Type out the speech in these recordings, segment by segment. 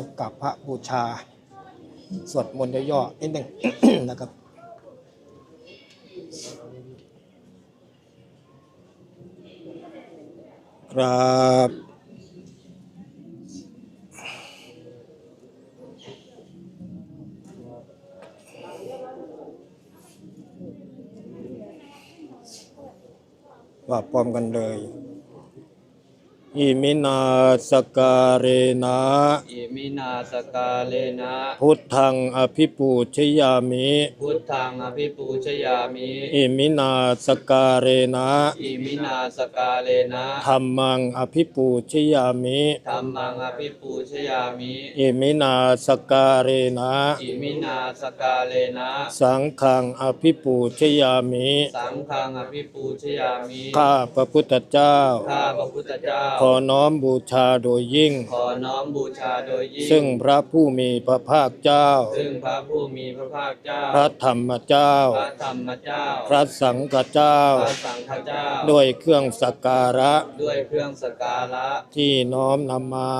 วกราบพระบูชา สวดมนต์ย่อๆนิดหนึ่งนะครับครับว่าพร้อมกันเลย อิมินาสการเรนะ อิมินาสกาเลนะ พุทธังอภิปูชยามิ พุทธังอภิปูชยามิ อิมินาสการเรนะ อิมินาสกาเลนะธรรมังอภิปูชยามิธรรมังอภิปูชยามิ อิมินาสการเรนะ อิมินาสกาเลนะ สังฆังอภิปูชยามิ สังฆังอภิปูชยามิ ข้าพระพุทธเจ้า ข้าพระพุทธเจ้าขอน้อมบูชาโดยยิ่ง ขอน้อมบูชาโดยยิ่ง ซึ่งพระผู้มีพระภาคเจ้า ซึ่งพระผู้มีพระภาคเจ้า พระธรรมเจ้า พระธรรมเจ้า พระสังฆเจ้า พระสังฆเจ้า ด้วยเครื่องสักการะ ด้วยเครื่องสกการะ ที่น้อมนำมา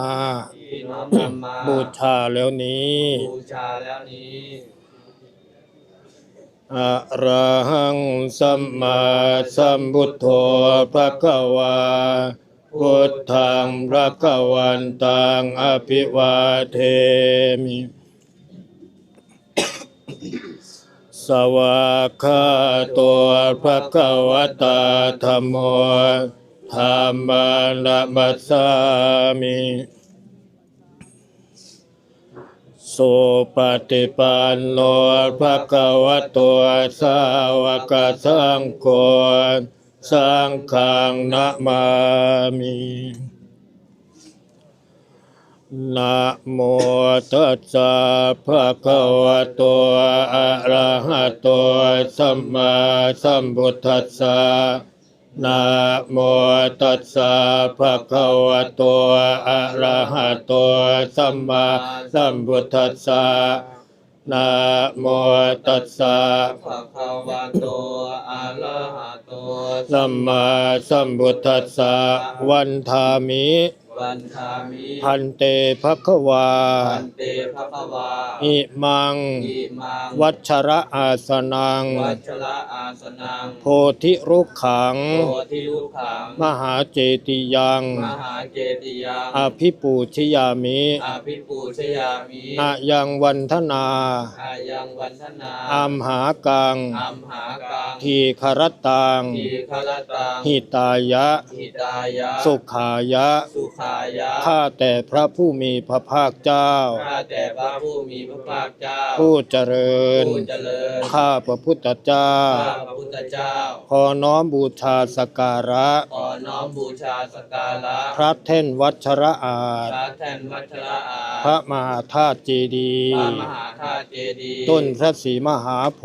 ที่น้อมนำมา บูชาแล้วนี้ บูชาแล้วนี้อะระหังสัมมาสัมพุทโธพระกวา พุทธังพระกวันตังอภิวาเทมิ สวากขาตัวพระกวตาธรรมโมธรรมานะมัสสามิสุปฏิปันโนภะคะวะโตสาวกสังโฆ สังฆังนะมามินะโมตัสสะภะคะวะโตอะระหะโตสัมมาสัมพุทธัสสะนะโมตัสสะภะคะวะโตอะระหะโตสัมมาสัมพุทธัสสะนะโมตัสสะภะคะวะโต สัมมาสัมพุทธัสสะวันทามิ วันทามิพันเตภะคะวาพันเตภะคะวาอิมัง อิมัง วัชระอาสนัง วัชระอาสนัง โพธิรุกขัง โพธิลูกขัง มหาเจติยัง มหาเจติยังอภิปูชยามิอภิปูชยามิอายังวันทนาอายังวันทนาอัมหากังอัมหากัง ทีครตัง ทีฆรตัง หิตายะ หิตายะ สุขายะ สุขายะข้าแต่พระผู้มีพระภาคเจ้า ข้าแต่พระผู้มีพระภาคเจ้า ผู้เจริญ ผู้เจริญ ข้าพระพุทธเจ้า ข้าพระพุทธเจ้า ขอน้อมบูชาสกการะ ขอน้อมบูชาสกการะ พระแท่นวัชระอาพจระแท่นวัชระอาพระมหาธาตุเจดีพระย์มหาธาตุเจดีย์ต้นพระศรีมหาโพ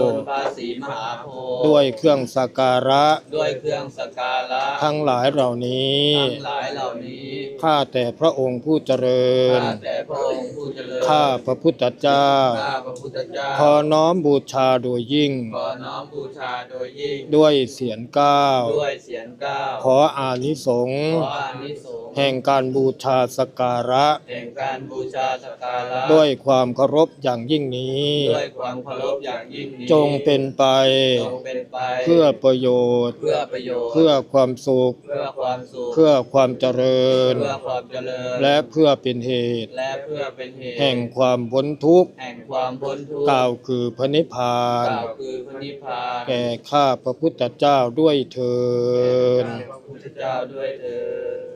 ต้ธิ์นพระศรีมหาโพธิ์ด้วยเครื่องสกการะ ด้วยเครื่องสกการะ ทั้งหลายเหล่านี้ ทั้งหลายเหล่านี้ ข้าแต่พระองค์ผู้เจริญ ข้าแต่พระองค์ผู้เจริญ ข้าพระพุทธเจ้า ข้าพระพุทธเจ้า ขอน้อมบูชาโดยยิ่ง ขอน้อมบูชาโดยยิ่ง ด้วยเสียงก้าวด้วยเสียงก้าวขออานิสงส์ขออานิสงส์ แห่งการบูชาสกการะ แห่งการบูชาสกการะ ด้วยความเคารพอย่างยิ่งนี้ ด้วยความเคารพอย่างยิ่งนี้จงเป็นไป จงเป็นไปเพื่อประโยชน์ เพื่อประโยชน์ เพื่อความสุข เพื่อความสุข เพื่อความเจริญ เพื่อความเจริญ และเพื่อเป็นเหตุ และเพื่อเป็นเหตุ แห่งความพ้นทุกข์ แห่งความพ้นทุกข์กล่าวคือพระนิพพานกล่าวคือพระนิพพาน แก่ข้าพระพุทธเจ้าด้วยเถิดพระพุทธเจ้าด้วยเถิด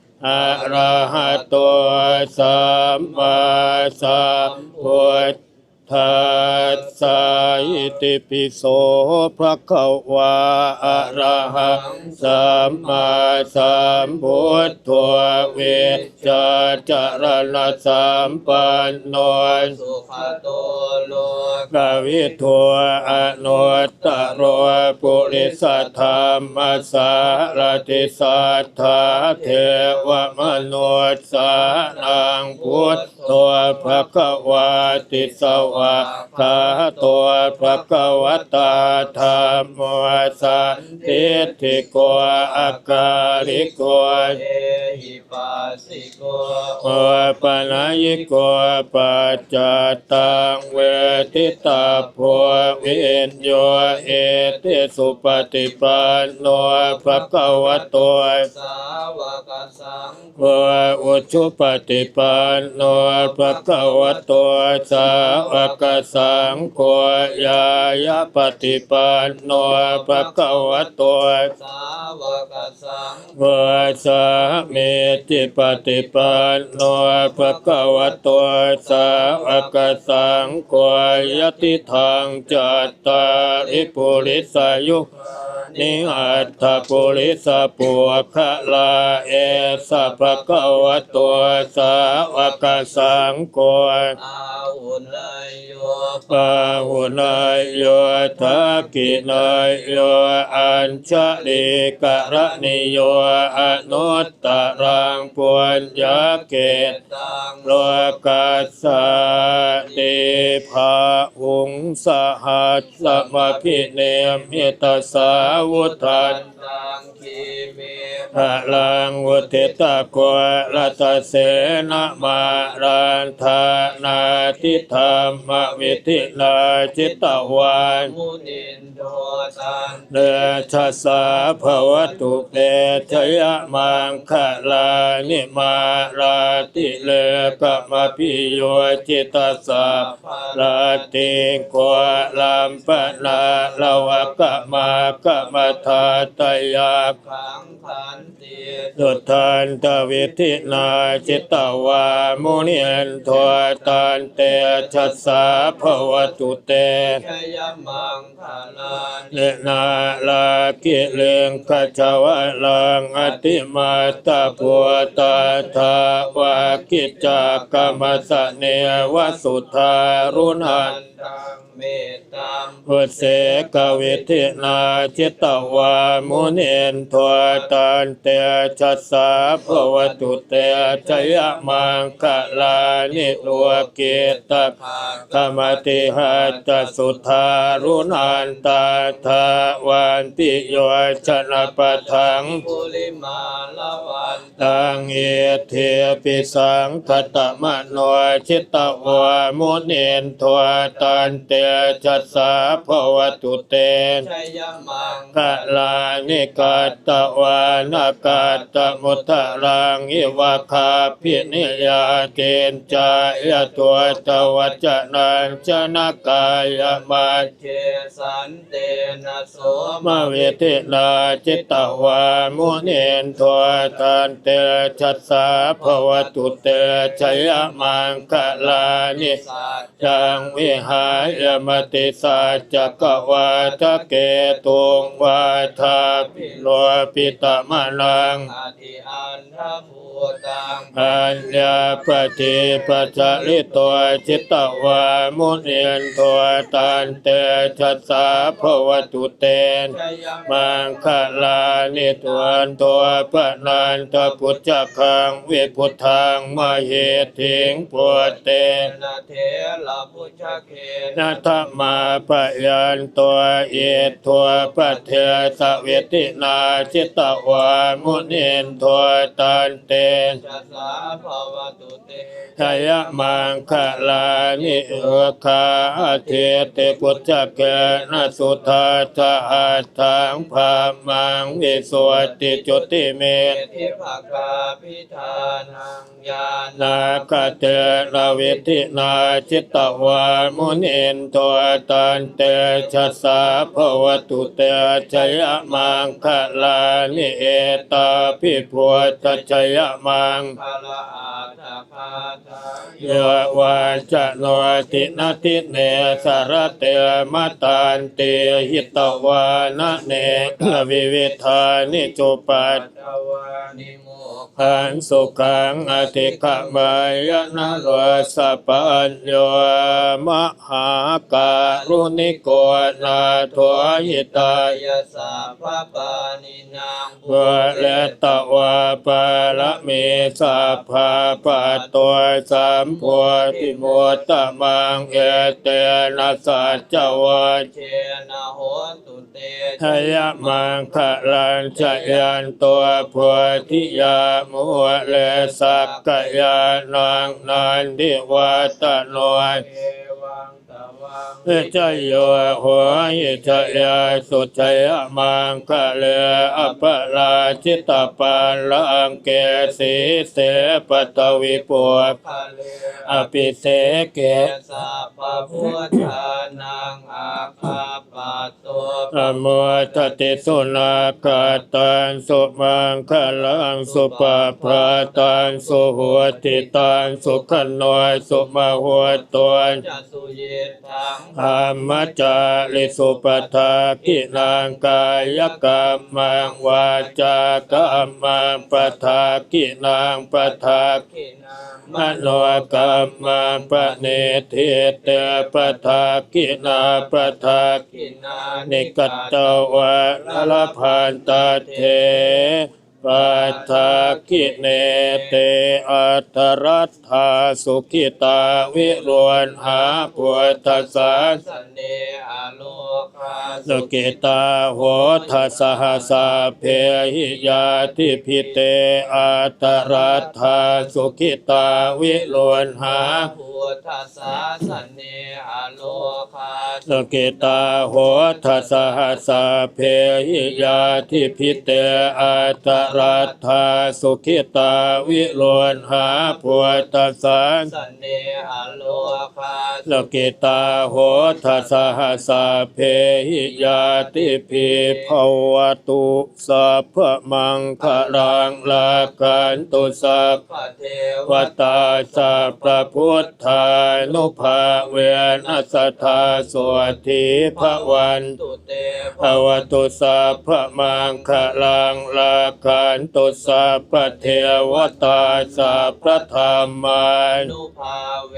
อะระหะโตสัมมาสัมพุททัสสะอิติปิโสภะคะวะอะระหังสัมมาสัมพุทโธเวชาจารณสัมปันโนสุขโตโล กวิทัวอนุตตโรปุริสธรรมสารติสัทธาเทวมนุษย์สานังพุทธ ธภะคะกวาติสวะคาตัวภะคะวตาธรรมโมสันติติโกอาการิโกเอหิปัสสิโกโอปนัยโกปัจจตังเวทิตาโพวิญโยเอติสุปฏิปันโนภะคะวะโตสาวกสังโวอุชุปฏิปันโนภะคะวะโตสาวกสังโฆยายาปฏิปันโนภะคะวะโตสาวกสังโฆวะสามิติปฏิปันโนภะคะวะโตสาวกสังโฆยติทางจัตตาริปุริสายุ นิอัตถปุริสปุคะลาเอสะภะคะวะโตสาวกสังโฆอาหุนายโยปะหุนายโยทักกินายโยอัญชลิกะระนิโยอนุตตรังปุญญาเกตตังโลกัสสะติภาหุงสหัสสะมพิเนมิตสาวธันตังคีเม อะลังวุติตะโกรัตเสนะมารันทานาทิธรรมวิธินาจิตตวานมุนินโทตันเดชะสาภวตุเตชยมังคะลานิมาราติเลกะมะพิโยจิตตสาราติโกลัมปนาลาวกะมากะมะทาตยาขังขันสุทันตวิธินาจิตตวามุนิยนทวตันเตชัสสาภวตุเตยมังคลาเนนาลากิเลงขจาวะลังอติมาตาปัวตาทาวากิจจากรรมสเนวสุทารุนันตเมตตังพุเสกวิธินาจิตตวามุนินทวตันเตชัสสาภวตุเตชยมังคะลานิโลเกตะภธรรมติหัตสุทารุนันตาทาวันติโยชนะปะทังปุริมาลวัน ตังเอเทปิสังคตมโนชิตตวามุนินทวตันเตจัสสาภวตุเตชยมังกะลานิกาตวานากาตมุตรังอิวะคาพินิยาเกณจายตัวตวัจนันจนกายมาเจสันเตนะโสมะเวทินาจิตตวามุนินทวตันเตชัสสาภวตุเตชยมังคะลานิสัจจังวิหายมติสัจจกวาทะเกตุงวาทาปิโลปิตมะนังอธิอันทภูตังอัญญาปฏิปัจลิตัวจิตตวามุนินทวตันเตชัสสาภวตุเตนมังคะลานิตวันตัวปะนันตพุทธคังเวพุทธังมเหติงพุทเตนะเทระพุชเขนัทมาปะยันตัวเอทัวปะเทสเวตินาจิตตวามุนินทัวตันเตจัสาภวตุเตทยมังคะลานิเอคาเทเตพุทธเกนะสุทาทาอัตถังภามังวิสวติจุติเมเอธิภาคาพิธานังญาณนาคเตระเวทินาจิตตวามุนินตัวตันเตชะสาภวตุเตชยมังคะลานิเอตาพิพุทธชยมังพละอาทาคาทาเยวาจโนตินาทิเนสารเตมตันเตหิตวานะเนวิวิธานิจุปัตตวานิโม ขันสุขังอธิขมายนะโรสะปัญโยมหาการุณิโกนาทหิตายาสาพะปานินางวะเลตวะปะละเมสัพพะปะตัวสัมโพธิโมตตมังเอเตนะสัจจวัเชนะโหตุเตทยมังคะลันชยันตัวพุทธิยามมุเลสักกยานังนันทิวัตโนยเใจโยหัวหิจยาสุจยมังคะเลอปะลาจิตตปันละังเกสีเสปตวิปุปะเลอภิเสเกเกสัพพะพุทธานังอาคาปะโตอโมตติสุนาคาตันสุมังคลังสุปะพระตันสุหัวติตันสุขนอยสุมาหัวตวนจัสสุเยทังธรรมจาริสุปทากินางกายกรรมังวาจากรรมังปทากินางปทาขินามโนกรรมังปเนทิเตปทากินาปทาขินานิกัตตวะละพันตาเท ปัฏฐากิเนเตอัตรัตถาสุขิตาวิรวนหาพุทธสสสันเนอโลคาสุกิตาโหทัสหสาเพหิยาทิพิเตอัตรัตถาสุขิตาวิรวนหาพุทธสาสันเนอโลคาสกิตาโหทัสหสาเพหิยาทิพิเตอัตรัตถาสุขิตาวิโรนหาพุทธสานสันเนอโลคาสกิตาโหทัสหสาเพหิยาทิพิภวตุสัพพมังคลังลากันตุสัพพระเทววตาสัพพะพุทธานุภาเวนัสธาสวทิภวันตุเตภวตุสัพพะมังคะลังลากันตุสัพพะเทวตาสัพพะธรรมานุภาเว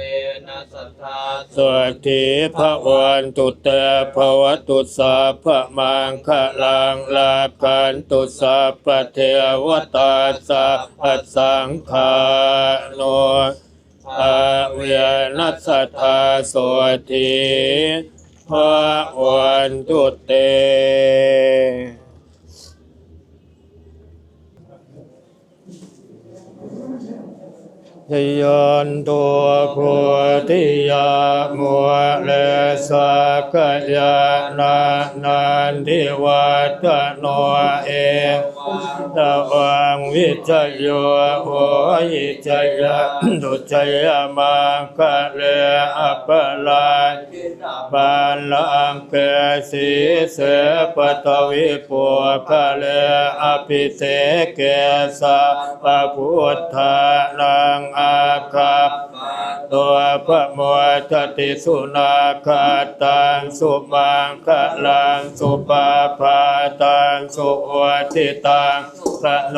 นัสธาสวทิภวันตุเตภวตุสัพพะมังคะลังลากันตุสัพพะเทวตาสัพพะสังฆาโน อาเวนัสทธาโสติภะวันตุเตยยันตัวพุทธิยามัวเลสักยานานันทิวัตโนเอ ตะวังวิจโยโหยิจยะดุจยมังคะเลอปะลาปาลังเกสีเสปตวิปุคะเลอภิเสเกสะปะพุทธานังอาคา ตัวพระโมทติสุนาคาตังสุมังคะลังสุปาพาตังสุวติตังพระโน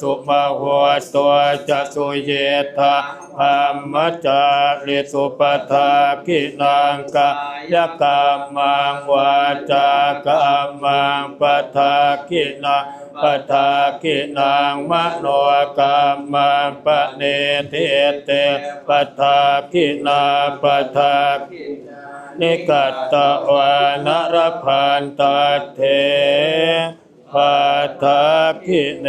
สุมาหัวตัวจะสุเยธาธรรมจาริสุปทากินังกายกรรมังวาจากรรมังปทากินัง ปทากินังมโนกรรมปเนทิเตปทากินาปทานิกัตตวานรพันตเทปทากิเน